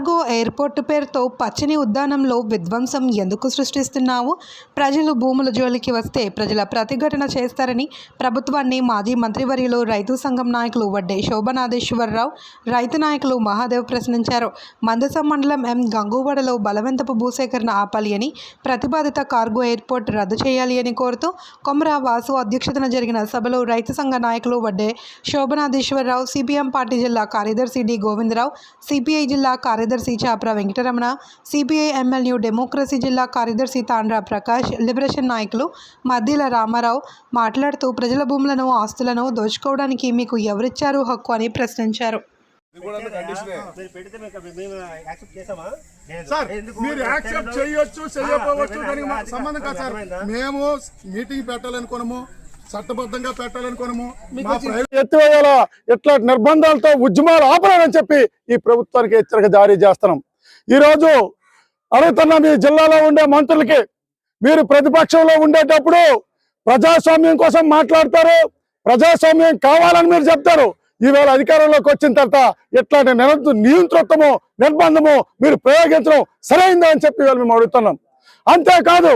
Cargo airport పేరుతో పచ్చని ఉద్యానంలో విధ్వంసం ఎందుకు సృష్టిస్తున్నావు? ప్రజలు భూముల జోలికి వస్తే ప్రజల ప్రతిఘటన చేస్తారని ప్రభుత్వాన్ని మాజీ మంత్రివర్యులు రైతు సంఘం నాయకులు వడ్డే శోభనాథేశ్వరరావు రైతు నాయకులు మహాదేవ్ ప్రశ్నించారు. మందసం మండలం ఎం గంగువాడలో బలవంతపు భూసేకరణ ఆపాలి అని ప్రతిపాదిత కార్గో ఎయిర్పోర్ట్ రద్దు చేయాలి అని కోరుతూ కొమరా వాసు అధ్యక్షతన జరిగిన సభలో రైతు సంఘ నాయకులు వడ్డే శోభనాదేశ్వరరావు సిపిఎం పార్టీ జిల్లా కార్యదర్శి డి గోవిందరావు సిపిఐ జిల్లా కార్యదర్శి Chapra Venkataramana CPI ML democracy జిల్లా కార్యదర్శి తాండ్రా ప్రకాష్ లిబరేషన్ నాయకులు మద్దిల రామారావు మాట్లాడుతూ ప్రజల భూములను ఆస్తులను దోచుకోవడానికి మీకు ఎవరిచ్చారు హక్కు అని ప్రశ్నించారు ఇది కూడా కండిషనే మీరు పెడితే మీకు మేము యాక్సెప్ట్. సార్? మీరు చేయొచ్చు చేయకపోవచ్చు దానికి సంబంధం కాదు సార్? మేము మీటింగ్ పెట్టాలనుకోనము చట్టబద్ధంగా పెట్టాలనుకోనము మా ప్రైవేట్ ఎత్తివేయాలా ఇట్లా నిర్బంధాలతో ఉద్యమాలు ఆపరాలని చెప్పి ఈ ప్రభుత్వానికి హెచ్చరిక జారీ చేస్తున్నాం. ఈ రోజు అడుగుతున్న మీ జిల్లాలో ఉండే మంత్రులకి మీరు ప్రతిపక్షంలో ఉండేటప్పుడు ప్రజాస్వామ్యం కోసం మాట్లాడతారు. ప్రజాస్వామ్యం కావాలని మీరు చెప్తారు. ఈవేళ అధికారంలోకి వచ్చిన తర్వాత ఇట్లాంటి నిరంతర నియంతృత్వము నిర్బంధము మీరు ప్రయోగించడం సరైందా అని చెప్పి మేము అడుగుతున్నాం. అంతేకాదు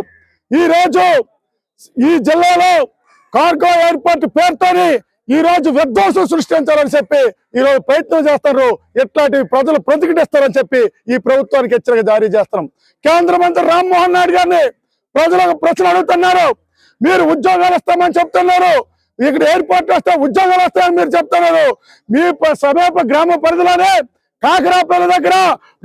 ఈ రోజు ఈ జిల్లాలో కార్గో ఎయిర్పోర్ట్ పేరుతోని ఈ రోజు విధ్వంసం సృష్టించాలని చెప్పి ఈ రోజు ప్రయత్నం చేస్తారు. ఎట్లాంటి ప్రజలు ప్రతిఘటిస్తారని చెప్పి ఈ ప్రభుత్వానికి హెచ్చరిక జారీ చేస్తున్నాం. కేంద్ర మంత్రి రామ్మోహన్ నాయుడు గారిని ప్రజలకు ప్రశ్న అడుగుతున్నారు. మీరు ఉద్యోగాలు ఇస్తామని చెప్తున్నారు. ఇక్కడ ఎయిర్పోర్ట్ వస్తే ఉద్యోగాలు వస్తాయని మీరు చెప్తున్నారు. మీ సమీప గ్రామ పరిధిలోనే కాకరాపల్లి దగ్గర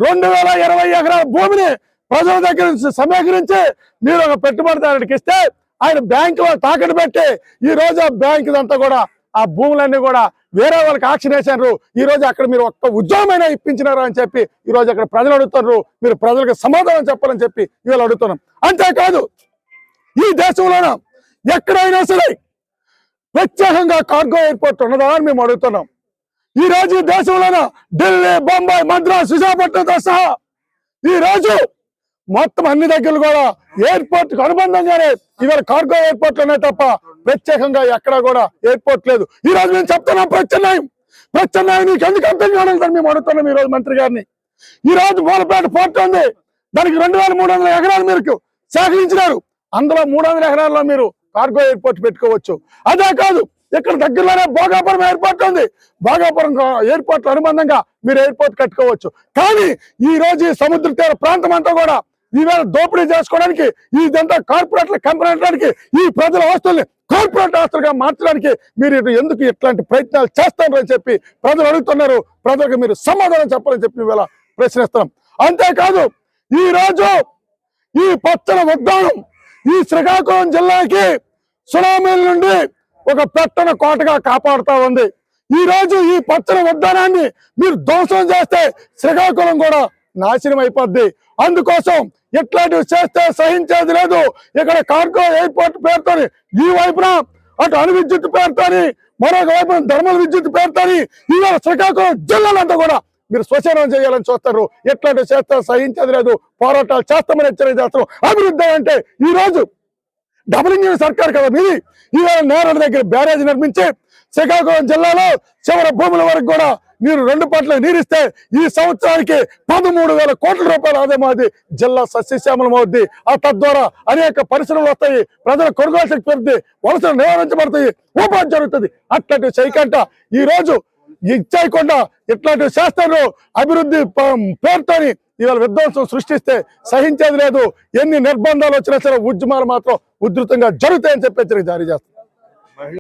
రెండు వేల ఇరవై ఎకరాల భూమిని ప్రజల దగ్గర నుంచి సమీకరించి మీరు ఒక పెట్టుబడిదారుడికి ఇస్తే ఆయన బ్యాంకు వాళ్ళు తాకట్టు పెట్టి ఈ రోజు ఆ బ్యాంక్ అంతా కూడా ఆ భూములన్నీ కూడా వేరే వాళ్ళకి ఆక్షన్ వేశారు ఈ రోజు అక్కడ మీరు ఒక్క ఉద్యోగమైనా ఇప్పించినారు అని చెప్పి ఈ రోజు అక్కడ ప్రజలు అడుగుతున్నారు. మీరు ప్రజలకు సమాధానం చెప్పాలని చెప్పి ఇవాళ అడుగుతున్నాం. అంతేకాదు ఈ దేశంలోన ఎక్కడైనా సరే ప్రత్యేకంగా కార్గో ఎయిర్పోర్ట్ ఉన్నదా అని మేము అడుగుతున్నాం. ఈ రోజు దేశంలోన ఢిల్లీ బొంబాయి మద్రాస్ విశాఖపట్నంతో సహా ఈ రోజు మొత్తం అన్ని దగ్గరలు కూడా ఎయిర్పోర్ట్కు అనుబంధంగానే ఇవాళ కార్గో ఎయిర్పోర్ట్ ఉన్నాయి తప్ప ప్రత్యేకంగా ఎక్కడా కూడా ఎయిర్పోర్ట్ లేదు. ఈ రోజు మేము చెప్తున్నాం ప్రత్యామ్నాయం. ప్రత్యామ్నాయం నీకు ఎందుకు అర్థం కావాలి సార్? మేము అడుగుతున్నాం ఈ రోజు మంత్రి గారిని. ఈ రోజు మూలపేట పోర్ట్ ఉంది. దానికి రెండు వేల మూడు వందల ఎకరాలు మీరు సేకరించినారు. అందులో మూడు వందల ఎకరాల్లో మీరు కార్గో ఎయిర్పోర్ట్ పెట్టుకోవచ్చు. అదే కాదు ఇక్కడ దగ్గరలోనే భోగాపురం ఎయిర్పోర్ట్ ఉంది. భోగాపురం ఎయిర్పోర్ట్ అనుబంధంగా మీరు ఎయిర్పోర్ట్ కట్టుకోవచ్చు. కానీ ఈ రోజు సముద్ర తీర ప్రాంతం అంతా కూడా ఈవేళ దోపిడీ చేసుకోవడానికి ఇదంతా కార్పొరేట్ల కంపెనీ ఈ ప్రజల ఆస్తుల్ని కార్పొరేట్ ఆస్తులుగా మార్చడానికి మీరు ఎందుకు ఇట్లాంటి ప్రయత్నాలు చేస్తారని అని చెప్పి ప్రజలు అడుగుతున్నారు. ప్రజలకు మీరు సమాధానం చెప్పాలని చెప్పి ఇవాళ ప్రశ్నిస్తున్నాం. అంతేకాదు ఈ రోజు ఈ పచ్చల ఉద్దానం ఈ శ్రీకాకుళం జిల్లాకి సునామీల నుండి ఒక పెట్టన కోటగా కాపాడుతా ఉంది. ఈ రోజు ఈ పచ్చని ఉద్దానాన్ని మీరు ధ్వంసం చేస్తే శ్రీకాకుళం కూడా నాశనం అయిపోద్ది. అందుకోసం ఇట్లాంటివి చేస్తే సహించేది లేదు. ఇక్కడ కార్గో ఎయిర్పోర్ట్ పేరుతో ఈ వైపున అటు అణు విద్యుత్ పేరుతోని మరొక వైపున ధర్మల విద్యుత్ పేరుతోని ఇవాళ శ్రీకాకుళం జిల్లాలంతా కూడా మీరు శ్వశనం చేయాలని చూస్తారు ఎట్లాంటి చేస్తే సహించేది లేదు. పోరాటాలు చేస్తామని హెచ్చరిక చేస్తారు అభివృద్ధి అంటే ఈ రోజు డబుల్ ఇంజిన్ సర్కార్ కదా మీది. ఈవేళ నేరల దగ్గర బ్యారేజ్ నిర్మించి శ్రీకాకుళం జిల్లాలో చివరి భూముల వరకు కూడా మీరు రెండు పట్ల నీరిస్తే ఈ సంవత్సరానికి పదమూడు వేల కోట్ల రూపాయల ఆదాయం అవుతుంది జిల్లా సస్యశ్యామలం అవుద్ది ఆ తద్వారా అనేక పరిశ్రమలు వస్తాయి ప్రజల కొనుగోలు శక్తి పెరుగుతుంది వలసలు నివారించబడతాయి ఉపాధి జరుగుతుంది. అట్లాంటివి చేయకుండా ఈ రోజు ఇచ్చేయకుండా ఇట్లాంటి శాస్త్రంలో అభివృద్ధి పేరుతోని ఇవాళ విధ్వంసం సృష్టిస్తే సహించేది లేదు. ఎన్ని నిర్బంధాలు వచ్చినా సరే ఉద్యమాలు మాత్రం ఉధృతంగా జరుగుతాయని చెప్పి హెచ్చరిక జారీ చేస్తారు